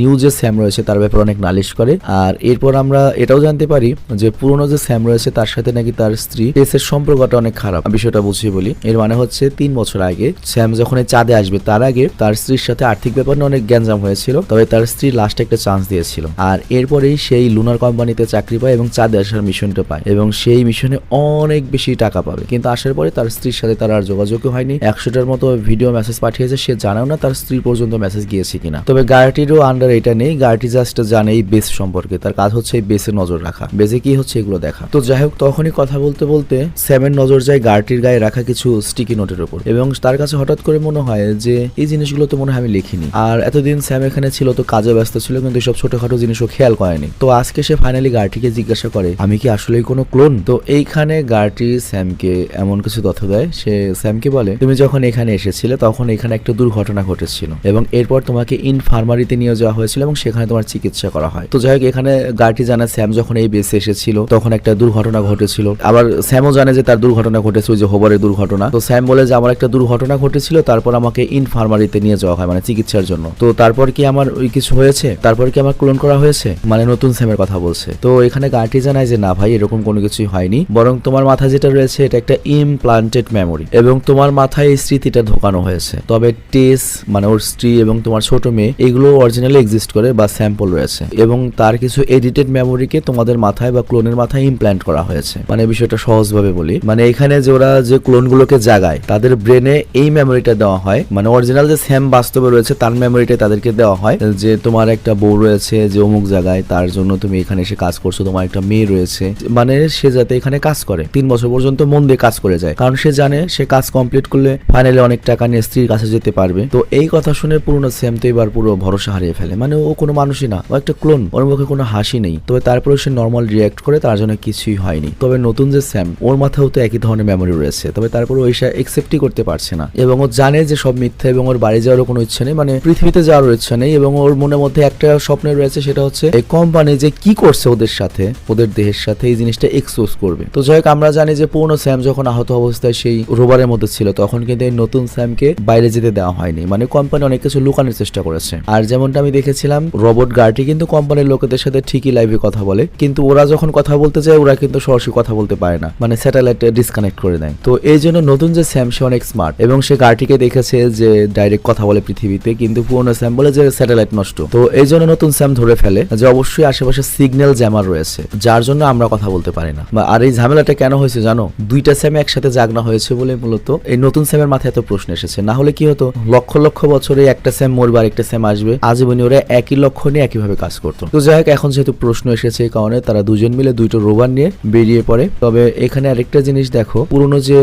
নিউ যে স্যাম রয়েছে তার ব্যাপারে অনেক নালিশ করে। আর এরপর আমরা এটাও জানতে পারি যে পুরনো যে স্যাম রয়েছে তার সাথে নাকি তার স্ত্রী পেসের সম্পর্কটা অনেক খারাপ। বিষয়টা বুঝিয়ে বলি। এর মানে হচ্ছে তিন বছর আগে স্যাম যখন চাঁদে আসবে তার আগে তার স্ত্রীর সাথে আর্থিক ব্যাপার নিয়ে অনেক গ্যাঞ্জাম হয়েছিল। তবে তার স্ত্রী লাস্টে একটা চান্স দিয়েছিল। আর এরপরেই সেই লুনার কোম্পানিতে চাকরি পায় এবং চাঁদে আসার মিশনটা পায় এবং সেই মিশনে অনেক বেশি টাকা পাবে। কিন্তু আসার পরে তার স্ত্রীর সাথে তার আর যোগাযোগও হয়নি। একশোটার মতো ভিডিও মেসেজ পাঠিয়েছে, সে জানেও না তার স্ত্রী পর্যন্ত মেসেজ গিয়েছে কিনা। তবে গাড়িটিরও আন্ডার এটা নেই, গাড়িটি জাস্ট জানে এই বেস সম্পর্কে। তার কাজ হচ্ছে এই বেসে নজর রাখা। বেসে কি হচ্ছে এগুলো দেখা। তো যাই হোক, তখনই কথা বলতে বলতে স্যামের নজর যায় গাড়িটির গায়ে রাখা কিছু স্টিকি নোটের উপর। এবং তার কাছে হঠাৎ করে মনে হয় যে এই জিনিসগুলো তো মনে হয় আমি লিখিনি। আর এতদিন স্যাম এখানে ছিল, তো কাজে ব্যস্ত ছিল, কিন্তু সব ছোটখাটো জিনিসও খেয়াল করেনি। তো আজকে সে ফাইনালি গাড়িটিকে জিজ্ঞাসা করে আমি কি আসলেই কোনো ক্লোন তো এইখানে গাড়িটি স্যামকে এমন কিছু তথ্য দেয়। সে স্যামকে বলে, তুমি যখন এখানে এসেছিলে তখন এখানে একটা দুর্ঘটনা ঘটেছিল এবং এরপর তোমাকে ইনফার্মারিতে নিয়ে যাওয়া হয়েছিল এবং সেখানে তোমার চিকিৎসা করা হয়। তো যাই হোক এখানে গাড়িটি জানা স্যাম যখন এই বেসে এসেছিল তখন একটা দুর্ঘটনা ঘটেছিল। আবার স্যামও জানে যে তার দুর্ঘটনা ঘটেছে, ওই যে হোবারের দুর্ঘটনা। তো স্যাম বলে যে, আমার একটা দুর্ঘটনা ঘটেছিল, তারপর আমাকে ইনফার্মারিতে নিয়ে যাওয়া হয় মানে চিকিৎসার জন্য। তো তারপর কি আমার ওই কিছু হয়েছে? তারপর কি আমার ক্লোন করা হয়েছে? মানে নতুন স্যামের কথা বলছে। তো এখানে গাড়িটি জানায় না ভাই, এরকম কোনো কিছুই হয়নি। বরং তোমার মাথায় যেটা রয়েছে, এটা একটা ইমপ্লান্টেড মেমোরি এবং তোমার মাথায় এই স্মৃতিটা ঢোকানো হয়েছে। তবে টেস মানে ওর স্ত্রী এবং তোমার ছোট মেয়ে, এগুলো অরিজিনালি এক্সিস্ট করে বা স্যাম্পল রয়েছে। এবং তার কিছু এডিটেড মেমোরিকে তোমাদের মাথায় বা ক্লোনের মাথায় ইমপ্ল্যান্ট করা হয়েছে। মানে বিষয়টা সহজভাবে বলি। মানে এখানে যে, ওরা যে ক্লোনগুলোকে জাগায়, তাদের ব্রেনে এই মেমোরিটা দেওয়া হয়। মানে অরিজিনাল যে স্যাম বাস্তবে রয়েছে, তার মেমোরিটা তাদেরকে দেওয়া হয়। যে, তোমার একটা বউ রয়েছে যে অমুক জায়গায়, তার জন্য তুমি এখানে এসে কাজ করছ, তোমার একটা মেয়ে রয়েছে। মানে সে যাতে এখানে কাজ করে। তিন বছর পর্যন্ত মন দিয়ে কাজ করে যায়। কারণ সে জানে, সে কাজ কমপ্লিট করলে ফাইনালি অনেক টাকা নিয়ে স্ত্রীর কাছে যেতে পারবে। তো এই কথা শুনে পুরনো স্যাম তো এবার পুরো ভরসা হারিয়ে ফেলে। মানে ও কোনো মানুষই না। ও একটা ক্লোন ওর মুখে কোনো হাসি নেই। তবে তারপরে সে নর্মাল রিয়াক্ট করে, তার জন্য কিছুই হয়নি। তবে নতুন যে স্যাম ওর মাথাও তো একই ধরনের মেমোরি রয়েছে। তবে তারপরে ওই সে একসেপ্টই করতে পারছে না। এবং ও জানে যে সব মিথ্যা এবং ওর বাড়ি যাওয়ারও কোনো ইচ্ছে নেই। মানে পৃথিবীতে যাওয়ার ইচ্ছা নেই। এবং ওর মনের মধ্যে একটা স্বপ্ন রয়েছে, সেটা হচ্ছে, এই কোম্পানি যে কি করছে ওদের সাথে, ওদের দেহের সাথে এই জিনিসটা এক্সপোজ করবে। তো যাই হোক, আমরা জানি যে পুরনো স্যাম যখন আহত অবস্থায় সেই রোবারের মধ্যে ছিল, তখন কিন্তু এই নতুন স্যামকে বাইরে যেতে দেওয়া হয়নি। মানে কোম্পানি অনেক কিছু লুকানোর চেষ্টা করেছে। আর যেমনটা আমি দেখেছিলাম রোবট গার্ডটি কিন্তু কোম্পানির লোকেদের সাথে ঠিকই লাইভে কথা বলে। কিন্তু ওরা যখন কথা বলতে যায়, ওরা কিন্তু সরাসরি কথা বলতে পারে না। মানে স্যাটেলাইট ডিসকানেক্ট করে দেয়। তো এই জন্য নতুন যে স্যাম সে অনেক স্মার্ট এবং সে গার্টিকে দেখেছে যে ডাইরেক্ট কথা বলে পৃথিবীতে, কিন্তু পুরনো স্যাম বলে যে স্যাটেলাইট নষ্ট। তো এই জন্য নতুন স্যাম ধরে ফেলে যে অবশ্যই আশেপাশে সিগন্যাল জ্যামার রয়েছে। যার জন্য আমরা কথা বলতে পারি না। আর এই ঝামেলাটা কেন হয়েছে জানো? দুইটা স্যাম একসাথে জাগনা হয়েছে বলে মূলত এই নতুন স্যামের মাথায় এত প্রশ্ন এসেছে। না হলে কি হতো? লক্ষ লক্ষ বছরে একটা স্যাম মরবে আর একটা স্যাম আসবে। আজীবনী ওরা একই লক্ষ্য নিয়ে একইভাবে কাজ করতো। তো যাই হোক, এখন যেহেতু প্রশ্ন এসেছে এই কারণে তারা দুজন মিলে দুইটো রোবার নিয়ে বেরিয়ে পড়ে। তবে এখানে আরেকটা জিনিস দেখো, পুরনো যে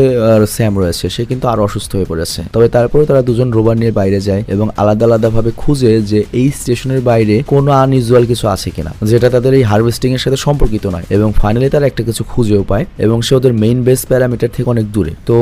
স্যাম রয়েছে, সে কিন্তু আরও অসুস্থ হয়ে পড়েছে। তবে তারপরে তারা দুজন রোবার নিয়ে বাইরে যায় এবং আলাদা আলাদা ভাবে খুঁজে যে এই স্টেশনের বাইরে কোনো আনইউজুয়াল কিছু আছে কিনা, যেটা তাদের এই হারভেস্টিং এর সাথে সম্পর্কিত নয়। এবং ফাইনালি তারা একটা কিছু খুঁজেও পায় এবং সে ওদের মেইন বেস প্যারামিটার থেকে অনেক দূরে। তো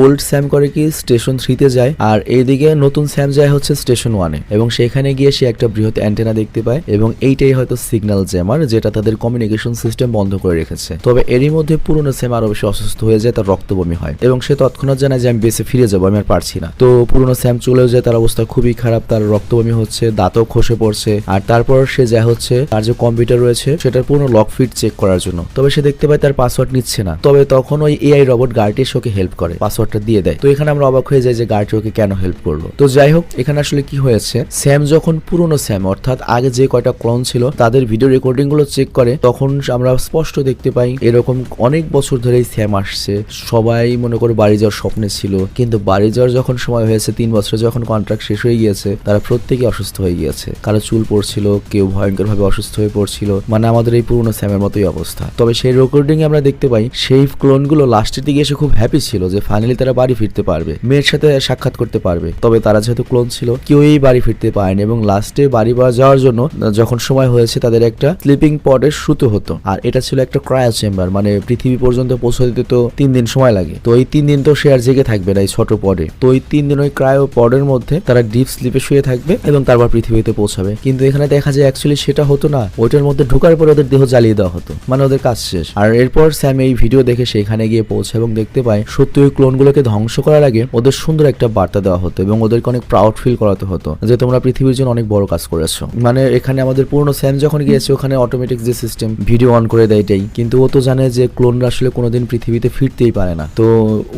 ওল্ড স্যাম করে কি স্টেশন থ্রিতে যায় আর এইদিকে নতুন স্যাম যায় হচ্ছে স্টেশন ওয়ানে এবং সেখানে গিয়ে সে একটা বৃহৎ অ্যান্টেনা দেখতে পায় এবং এইটাই হয়তো সিগন্যাল জ্যামার যেটা তাদের কমিউনিকেশন সিস্টেম বন্ধ করে রেখেছে। তবে এরই মধ্যে পুরনো স্যাম আরও বেশি অসুস্থ হয়ে যায়, তার রক্ত বমি হয় এবং সে তৎক্ষণাৎ জানায় যে আমি বেসে ফিরে যাব, আমি আর পারছি না। তো পুরনো স্যাম চলেও যায়, তার অবস্থা খুবই খারাপ, তার রক্ত বমি হচ্ছে, দাঁতও খসে পড়ছে। আর তারপর সে যা হচ্ছে, তার যে কম্পিউটার রয়েছে, সেটার পুরো লক ফিট চেক করার জন্য। তবে সে দেখতে পায় তার পাসওয়ার্ড নিচ্ছে না। তবে তখন ওই এআই রবট এসে ওকে হেল্প করে পাসওয়ার্ডটা দিয়ে দেয়। তো এখানে আমরা অবাক হয়ে যাই যে গার্টি ওকে কেন হেল্প করল। তো যাই হোক, এখানে আসলে কি হয়েছে? স্যাম যখন পুরনো স্যাম অর্থাৎ আগে যে কয়টা ক্লন ছিল, তাদের ভিডিও রেকর্ডিংগুলো চেক করে, তখন আমরা স্পষ্ট দেখতে পাই, এরকম অনেক বছর ধরেই স্যাম আসছে। সবাই মনে করে বাড়ি যাওয়ার স্বপ্নে ছিল। কিন্তু বাড়ি যাওয়ার যখন সময় হয়েছে, তিন বছর যখন কন্ট্রাক্ট শেষ হয়ে গিয়েছে, তারা প্রত্যেকে অসুস্থ হয়ে গিয়েছে। কারও চুল পড়ছিল, কেউ ভয়ঙ্কর ভাবে অসুস্থ হয়ে পড়ছিল। মানে আমাদের এই পুরনো স্যামের মতোই অবস্থা। তবে সেই রেকর্ডিং আমরা দেখতে পাই, সেই ক্লোনগুলো লাস্টের দিকে এসে খুব হ্যাপি ছিল যে ফাইনালি তারা বাড়ি ফিরতে পারবে। মেয়ের সাথে সাক্ষাৎ করতে পারবে। তবে তারা যেহেতু ক্লোন ছিল কেউই বাড়ি ফিরতে পারেনি এবং লাস্টে বাড়ি যাওয়ার জন্য যখন সময় হয়েছে তাদের একটা স্লিপিং পডে শুতে হতো। আর এটা ছিল একটা ক্রায়ো চেম্বার মানে পৃথিবী পর্যন্ত পৌঁছে দিতে তো তিন দিন সময় লাগে। তো এই তিন দিন তো সে আর জেগে থাকবে না এই ছোট পডে তো এই তিন দিন ওই ক্রায়ো পডের মধ্যে তারা ডিপ স্লিপে শুয়ে থাকবে এবং তারপর পৃথিবীতে পৌঁছাবে। কিন্তু এখানে দেখা যায় অ্যাকচুয়ালি সেটা হতো না। ওইটার মধ্যে ঢোকার পরে ওদের দেহ জ্বালিয়ে দেওয়া হতো। মানে ওদের কাজ শেষ। আর এরপর স্যাম এই ভিডিও দেখে সেখানে গিয়ে পৌঁছে এবং দেখতে পায়, সত্যি ওই ক্লোনগুলোকে ধ্বংস করার আগে ওদের সুন্দর একটা বার্তা দেওয়া হতো এবং ওদেরকে অনেক প্রাউড ফিল করাতে হতো যে তোমরা পৃথিবীর জন্য অনেক বড় কাজ করেছ। মানে এখানে আমাদের পুরনো স্যাম যখন গিয়েছে, ওখানে অটোমেটিক যে সিস্টেম ভিডিও অন করে দেয় এটাই। কিন্তু ও তো জানে যে ক্লোনরা আসলে কোনোদিন পৃথিবীতে ফিরতেই পারে না। তো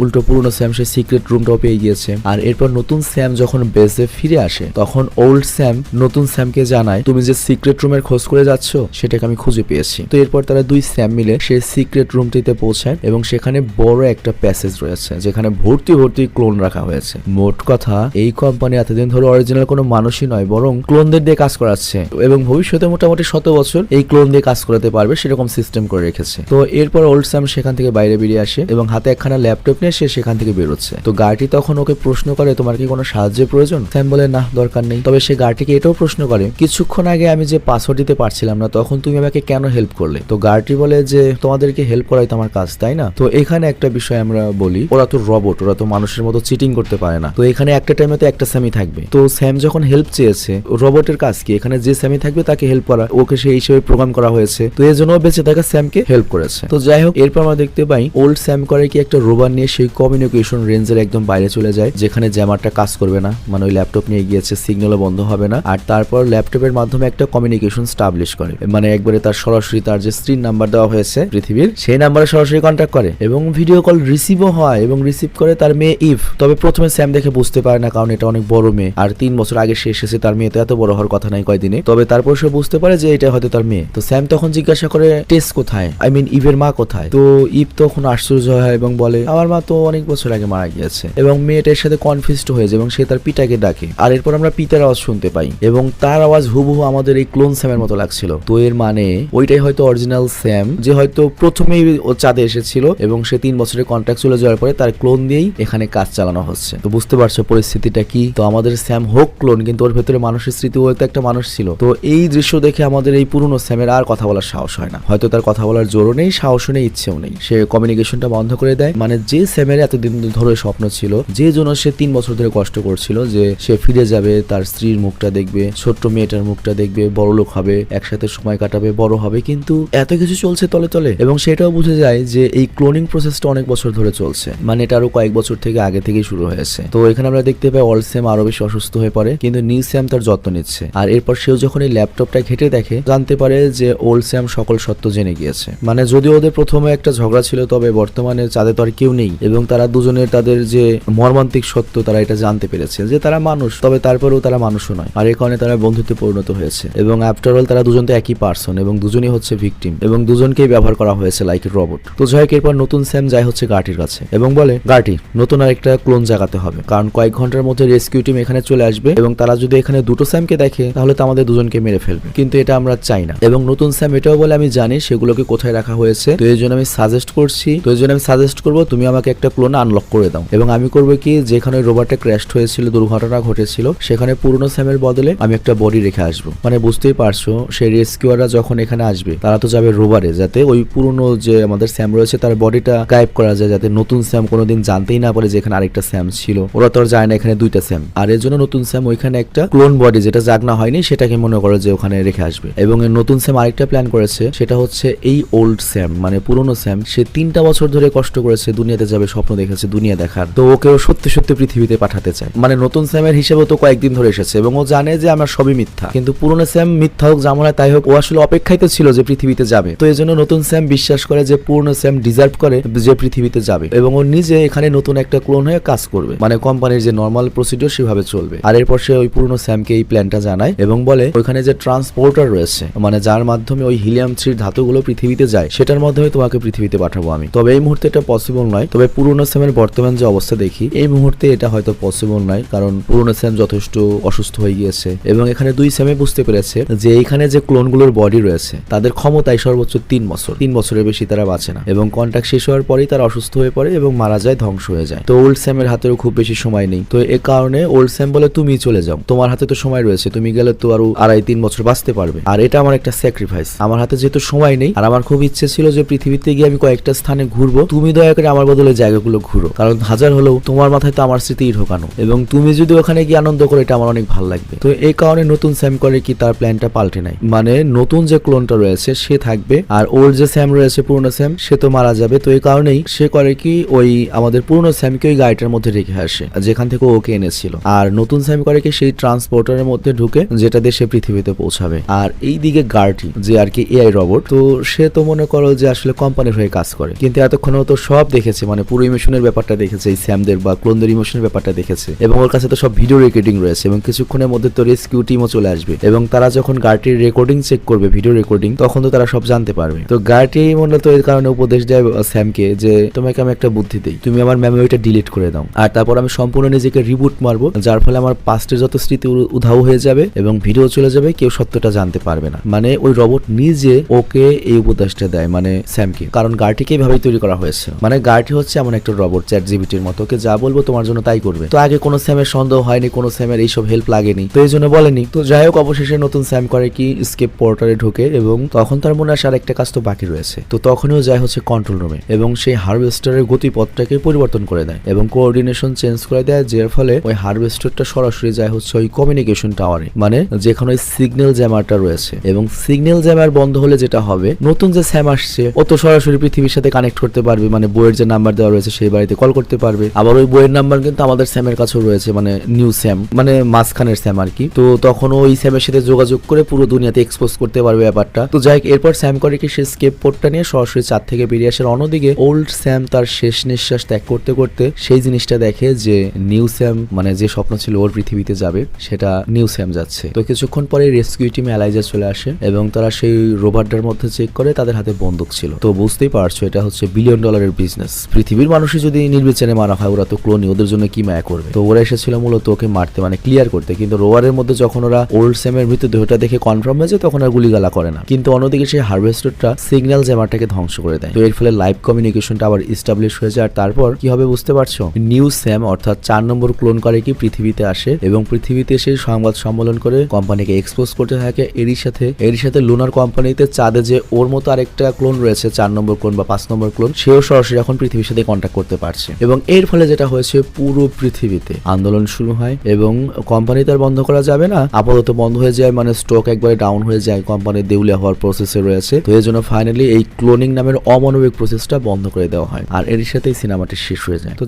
উল্টো পুরনো স্যাম সে সিক্রেট রুমটাও পেয়ে গিয়েছে। আর এরপর নতুন স্যাম যখন বেসে ফিরে আসে, তখন ওল্ড স্যাম নতুন স্যামকে জানায়, তুমি যে সিক্রেট রুমের খোঁজ করে যাচ্ছ, সেটাকে আমি খুঁজে পেয়েছি। তো এরপর তারা দুই স্যাম মিলে সেই সিক্রেট রুমটিতে পৌঁছায় এবং সেখানে বড় একটা প্যাসেজ রয়েছে, যেখানে ভর্তি ভর্তি ক্লোন রাখা হয়েছে। মোট কথা, এই কোম্পানি এতদিন ধরে অরিজিনাল কোনো মানুষই নয়, বরং ক্লোনদের দিয়ে কাজ করাচ্ছে এবং ভবিষ্যতে মোটামুটি শত বছর এই ক্লোন দিয়ে কাজ করাতে পারবে সেরকম সিস্টেম করে রেখেছে। তো এরপর ওল্ড স্যাম সেখান থেকে বাইরে বেরিয়ে আসে এবং হাতে একখানা ল্যাপটপ নিয়ে সে সেখান থেকে বেরোচ্ছে। তো গার্টি তখন ওকে প্রশ্ন করে, তোমার কি কোনো সাহায্যের প্রয়োজন? স্যাম বলে, না, দরকার নেই। তবে সে গার্টিকে এটাও প্রশ্ন করে, কিছুক্ষণ আগে আমি যে পাসওয়ার্ড দিতে পারছিলাম না, তখন তুমি আমাকে কেন হেল্প করলে? তো গার্টি বলে যে, তোমাদেরকে হেল্প করাই তো আমার কাজ, তাই না? তো এখানে একটা বিষয় আমরা বলি, ওরা তো রবট ওরা তো মানুষের মতো চিটিং করতে পারে না। তো এখানে একটা টাইমে তো একটা স্যামই থাকবে। তো স্যাম যখন হেল্প চেয়েছে রবটের কাজ কি? এখানে যে স্যামই থাকবে তাকে হেল্প করা, ওকে সেই হিসেবে প্রোগ্রাম করা হয়েছে। তো এই জন্য বেঁচে থাকা স্যামকে হেল্প করেছে। তো যাই হোক, এরপর আমরা দেখতে পাই ওল্ড স্যাম করে কি একটা রোবার নিয়ে সেই কমিউনিকেশন রেঞ্জের একদম বাইরে চলে যায়, যেখানে জ্যামারটা কাজ করবে না। মানে ওই ল্যাপটপ নিয়ে গিয়েছে সিগন্যালও বন্ধ হবে না। আর তারপর ল্যাপটপের মাধ্যমে একটা কমিউনিকেশন স্টাবলিশ করে। মানে একবারে তার সরাসরি তার যে স্ক্রিন নাম্বার দেওয়া হয়েছে পৃথিবীর। সেই নাম্বারে সরাসরি কন্ট্যাক্ট করে এবং ভিডিও কল রিসিভও হয় এবং রিসিভ করে তার মেয়ে ইভ তবে প্রথমে স্যাম দেখে বুঝতে পারে না কারণ এটা অনেক বড় মেয়ে। আর তিন বছর আগে সে এসেছে, তার মেয়ে তো এত বড় হওয়ার কথা নাই কয়দিনে। তবে তারপর সে বুঝতে পারে যে এটা হয়তো তার মেয়ে। তো স্যাম তখন জিজ্ঞাসা করে, টেস কোথায়? আই মিন ইভের মা কোথায়? তো ইভ তখন আশ্চর্য হয় এবং বলে, আমার মা তো অনেক বছর আগে মারা গিয়েছে। এবং মেয়েটার সাথে কনফিউজড হয়ে যায় এবং সে তার পিতাকে ডাকে। আর এরপর আমরা পিতার আওয়াজ শুনতে পাই এবং তার আওয়াজ হুবহু আমাদের এই ক্লোন স্যামের মতো লাগছিল। তো এর মানে ওইটাই হয়তো অরিজিনাল স্যাম, যে হয়তো প্রথমেই ও চাঁদে এসেছিল এবং সে তিন বছরের কন্ট্রাক্ট চলে যাওয়ার পরে তার ক্লোন দিয়েই এখানে কাজ চালানো হচ্ছে। তো বুঝতে পারছ পরিস্থিতিটা কি? তো আমাদের স্যাম হোক ক্লোন কিন্তু ওর ভেতরে মানুষের স্মৃতি ও তো একটা মানুষ ছিল। তো এই দৃশ্য দেখে আমাদের এই পুরনো স্যামের আর কথা বলার সাহস হয় না। হয়তো তার কথা বলার জোরও নেই, সাহসও নেই, ইচ্ছেও নেই। সে কমিউনিকেশনটা বন্ধ করে দেয়। মানে যে স্যামের এতদিন ধরে স্বপ্ন ছিল, যে জন্য সে তিন বছর ধরে কষ্ট করছিল, যে সে ফিরে যাবে, তার স্ত্রীর মুখটা দেখবে, ছোট্ট মেয়েটার মুখটা দেখবে বড় লোক হবে, একসাথে সময় কাটাবে, বড় হবে, কিন্তু এত কিছু চলছে তলে তলে। এবং সেটাও বুঝে যায় যে এই ক্লোনিং প্রসেসটা অনেক বছর ধরে চলছে। মানে এটা আরও কয়েক বছর থেকে আগে থেকেই শুরু হয়েছে। তো এখানে আমরা দেখতে পাই অল স্যাম আরও বেশি অসুস্থ হয়ে পড়ে, কিন্তু নিউ স্যাম তার যত্ন নিচ্ছে। আর এরপর সেও যখন এই ল্যাপটপটা ঘেটে দেখে, জানতে পারে যে ওল্ড স্যাম সকল সত্য জেনে গিয়েছে। মানে যদিও ওদের প্রথমে একটা ঝগড়া ছিল, তবে বর্তমানে চাঁদে তো আর কেউ নেই। এবং তারা দুজনের তাদের যে মর্মান্তিক সত্য, তারা এটা জানতে পেরেছে যে তারা মানুষ, তবে তারপরেও তারা মানুষও নয়। আর কারণে তারা বন্ধুত্বে পরিণত হয়েছে। এবং আফটার অল তারা দুজন তো একই পার্সন এবং দুজনই হচ্ছে ভিকটিম এবং দুজনকেই ব্যবহার করা হয়েছে লাইক রবট তো হোক এরপর নতুন স্যাম যায় হচ্ছে গার্টির কাছে এবং বলে, গার্টি, নতুন আর একটা ক্লোন জাগাতে হবে। কারণ কয়েক ঘণ্টার মধ্যে রেস্কিউ টিম এখানে চলে আসবে এবং তারা যদি এখানে দুটো স্যামকে দেখে, তাহলে তো আমাদের দুজনকে মেরে ফেলবে। কিন্তু এটা আমরা চাই না। এবং নতুন স্যাম এটাও বলে, আমি জানি সেগুলোকে কোথায় রাখা হয়েছে। তো এই জন্য আমি সাজেস্ট করছি, তো এই জন্য আমি সাজেস্ট করব, তুমি আমাকে একটা ক্লোন আনলক করে দাও। এবং আমি করব কি, যেখানে রোবটটা ক্র্যাশ হয়েছিল, দুর্ঘটনা ঘটেছিল, সেখানে পুরনো স্যামের বদলে আমি একটা বডি রেখে আসব। মানে বুঝতেই পারছ, সেই রেস্কিউয়াররা যখন এখানে আসবে, তারা তো যাবে রোবারে যাতে ওই পুরনো যে আমাদের স্যাম রয়েছে, তার বডিটা গায়েব করা যায়, যাতে নতুন স্যাম কোনোদিন জানতেই না পারে যে এখানে আরেকটা স্যাম ছিল। ওরা তো আর যায় না এখানে দুইটা স্যাম আর এর জন্য নতুন স্যাম ওইখানে একটা ক্লোন বডি যেটা জাগনা হয়নি, সেটাকে মনে করে যে ওখানে রেখে আসবে। এবং নতুন স্যাম আরেকটা প্ল্যান করেছে, সেটা হচ্ছে এই ওল্ড স্যাম মানে পুরনো স্যাম সে তিনটা বছর ধরে কষ্ট করেছে, দুনিয়াতে যাবে, স্বপ্ন দেখেছে, দুনিয়া দেখার। তো ওকেও সত্যি সত্যি পৃথিবীতে পাঠাতে চায়। মানে নতুন স্যামের হিসেবে তো কয়েকদিন ধরে এসেছে, এবং ও জানে যে আমার সবই মিথ্যা। কিন্তু পুরনো স্যাম মিথ্যা হোক জামলা তাই হোক, ও আসলে অপেক্ষায় তো ছিল যে পৃথিবীতে যাবে। তো এই জন্য নতুন স্যাম বিশ্বাস করে যে, পুরনো স্যাম ডিজার্ভ করে যে পৃথিবীতে যাবে এবং ও নিজে এখানে নতুন একটা ক্লোন হয়ে কাজ করবে। মানে কোম্পানির যে নর্মাল প্রসিডিওর সেভাবে চলবে। আর এরপর সে ওই পুরনো স্যামকে এই প্ল্যানটা জানায় এবং বলে, ওইখানে যে ট্রান্সপোর্টার রয়েছে মানে যার মাধ্যমে ওই হিলিয়াম থ্রির ধাতুগুলো পৃথিবীতে যায়, সেটার মাধ্যমে তোমাকে পৃথিবীতে পাঠাবো আমি। তবে এই মুহূর্তে এটা পসিবল নয়। তবে পুরনো স্যামের বর্তমান যে অবস্থা দেখি, এই মুহূর্তে এটা হয়তো পসিবল নয়। কারণ পুরনো স্যাম যথেষ্ট অসুস্থ হয়ে গিয়েছে এবং এখানে দুই স্যামে বুঝতে পেরেছে যে, এইখানে যে ক্লোনগুলোর বডি রয়েছে, তাদের ক্ষমতায় সর্বোচ্চ তিন বছর। তিন বছরের বেশি তারা বাঁচে না এবং কন্ট্যাক্ট শেষ হওয়ার পরেই তারা অসুস্থ হয়ে পড়ে এবং মারা যায়, ধ্বংস হয়ে যায়। তো ওল্ড স্যামের হাতেও খুব বেশি সময় নেই। তো এ কারণে ওল্ড স্যাম বলে, তুমি চলে যাও। তোমার হাতে তো সময় রয়েছে। তুমি গেলে তো আরও আড়াই, তিন বছর বাঁচতে পারবে। আর এটা আমার একটা স্যাক্রিফাইস আমার হাতে যেহেতু সময় নেই, আর আমার খুব ইচ্ছে ছিল যে পৃথিবীতে গিয়ে আমি কয়েকটা স্থানে ঘুরবো। তুমি দয়া করে আমার বদলে জায়গাগুলো ঘুরো। কারণ হাজার হলেও তোমার মাথায় তো আমার স্মৃতিই ঢোকানো। এবং তুমি যদি ওখানে গিয়ে আনন্দ করো, এটা আমার অনেক ভালো লাগবে। তো এই কারণে নতুন স্যাম করে কি তার প্ল্যানটা পাল্টে নাই? মানে নতুন যে ক্লোনটা রয়েছে, সে থাকবে। আর ওল্ড যে স্যাম রয়েছে, পুরনো স্যাম সে তো মারা যাবে। তো এই কারণেই সে করে কি, ওই আমাদের পুরনো স্যামকে ওই গাড়িটার মধ্যে রেখে আসে যেখান থেকে ওকে এনেছিল। আর নতুন স্যাম করে কি, সেই ট্রান্সপোর্টারের মধ্যে ঢুকে যেটা দিয়ে সে পৃথিবীতে পৌঁছাবে। আর এই দিকে গার্টি যে আর কি এআই রবট তো সে তো মনে করো যে আসলে কোম্পানির হয়ে কাজ করে। কিন্তু এতক্ষণেও তো সব দেখেছে মানে পুরো ইমোশনের ব্যাপারটা দেখেছে, এই স্যামদের বা ক্লোনদের ইমোশনের ব্যাপারটা দেখেছে। এবং ওর কাছে তো সব ভিডিও রেকর্ডিং রয়েছে, এবং কিছুক্ষণের মধ্যে তো রেস্কিউ টিমও চলে আসবে। এবং তারা যখন গাড়িটির রেকর্ডিং চেক করবে ভিডিও রেকর্ডিং তখন তো তারা সব জানতে পারবে। তো গাড়িটি মূলত এর কারণে উপদেশ দেয় স্যামকে যে, তোমাকে আমি একটা বুদ্ধি দিই। তুমি আমার মেমোরিটা ডিলিট করে দাও। আর তারপর আমি সম্পূর্ণ নিজেকে রিবুট মারবো, যার ফলে আমার পাস্টের যত স্মৃতি উধাও হয়ে যাবে এবং ভিডিও চলে যাবে, কেউ সত্যটা জানতে পারবে না। মানে ওই রবট নিজে ওকে এই উপদেশটা দেয় মানে স্যামকে। কারণ গাড়িটিকে এইভাবেই তৈরি করা হয়েছে। মানে গার্টি হচ্ছে এমন একটা রবট চ্যাট জিবিটির মতো। ওকে যা বলব তোমার জন্য তাই করবে। তো আগে কোনো স্যামের সন্দেহ হয়নি, কোনো স্যামের এইসব হেল্প লাগেনি। তো এই জন্য বলেনি। তো যাই হোক, অবশেষে নতুন স্যাম করে কি স্কেপ পোর্টালে ঢোকে এবং তখন তার মনে আসে আর একটা কাজ তো বাকি রয়েছে। তো তখনও যায় হচ্ছে কন্ট্রোল রুমে এবং সেই হারভেস্টারের গতিপথটাকে পরিবর্তন করে দেয় এবং কোঅর্ডিনেশন চেঞ্জ করে দেয়, যার ফলে ওই হারভেস্টারটা সরাসরি যায় হচ্ছে ওই কমিউনিকেশন টাওয়ারে মানে যেখানে ওই সিগন্যাল জ্যামারটা রয়েছে এবং সিগন্যাল জ্যামার বন্ধ হলে যেটা হবে, নতুন যে স্যাম আসছে, ও তো সরাসরি পৃথিবীর সাথে কানেক্ট করতে পারবে মানে বইয়ের যে নাম্বার দেওয়া রয়েছে সেই বাড়িতে কল করতে পারবে। আবার ওই বইয়ের নাম্বার কিন্তু আমাদের স্যামের কাছেও রয়েছে মানে নিউ স্যাম মানে মাঝখানের স্যাম আর কি। তো তখন ওই স্যামের সাথে যোগাযোগ করে পুরো দুনিয়াতে এক্সপোজ করতে পারবে ব্যাপারটা। তো যাই এরপর করে কি সে স্কেপ পোর্টটা নিয়ে সরাসরি চার থেকে বেরিয়ে আসার অন্যদিকে ওল্ড স্যাম তার শেষ নিঃশ্বাস ত্যাগ করতে করতে সেই জিনিসটা দেখে যে নিউ স্যাম মানে যে স্বপ্ন ছিল ওর পৃথিবীতে যাবে, সেটা নিউ স্যাম যাচ্ছে। তো কিছুক্ষণ পরে রেস্কিউ টিম এলাইজা চলে আসে এবং তারা সেই রোবটটার মধ্যে চেক করে, তাদের হাতে বন্দুক ছিল। তো বুঝতেই পারছ, এটা হচ্ছে বিলিয়ন ডলারের বিজনেস পৃথিবীর মানুষই যদি নির্বিচারে মারা হয়, ওরা তো ক্লোনি ওদের জন্য কি মায়া করবে? তো ওরা এসেছিল মূলত ওকে মারতে মানে ক্লিয়ার করতে। কিন্তু রোয়ারের মধ্যে যখন ওরা ওল্ড স্যামের মৃতদেহটা দেখে কনফার্ম হয়েছে, তখন আর গুলিগালা করে না। কিন্তু অন্যদিকে সেই হারভেস্টারটা সিগন্যাল জ্যামারটাকে ধ্বংস করে দেয়। তো এর ফলে লাইভ কমিউনিকেশনটা আবার ইস্টাবলিশ হয়ে যায়। আর তারপর কি হবে বুঝতে পারছ? নিউ স্যাম অর্থাৎ চার নম্বর ক্লোন করে কি পৃথিবীতে আসে এবং পৃথিবীতে এসে সংবাদ সম্মেলন করে কোম্পানিকে এক্সপোজ করতে থাকে। এরই সাথে এরই সাথে লুনার কোম্পানিতে চাঁদে যে ওর মতো আরেকটা ক্লোন রয়েছে, চার নম্বর ক্লোন বা পাঁচ নম্বর ক্লোন সেও সরাসরি এখন পৃথিবীর সাথে কন্ট্যাক্ট করতে পারছে। এবং এর ফলে যেটা হয়েছে, পুরো পৃথিবীতে আন্দোলন শুরু হয় এবং কোম্পানি তো আর বন্ধ করা যাবে না। আপাতত বন্ধ হয়ে যায় মানে স্টক একবারে ডাউন হয়ে যায়। কোম্পানির দেউলিয়া হওয়ার প্রসেসে রয়েছে। তো এই জন্য ফাইনালি এই ক্লোনিং নামের অমানবিক প্রসেসটা বন্ধ করে দেওয়া হয়। আর এর সাথেই সিনেমাটি শেষ হয়ে যায়। তো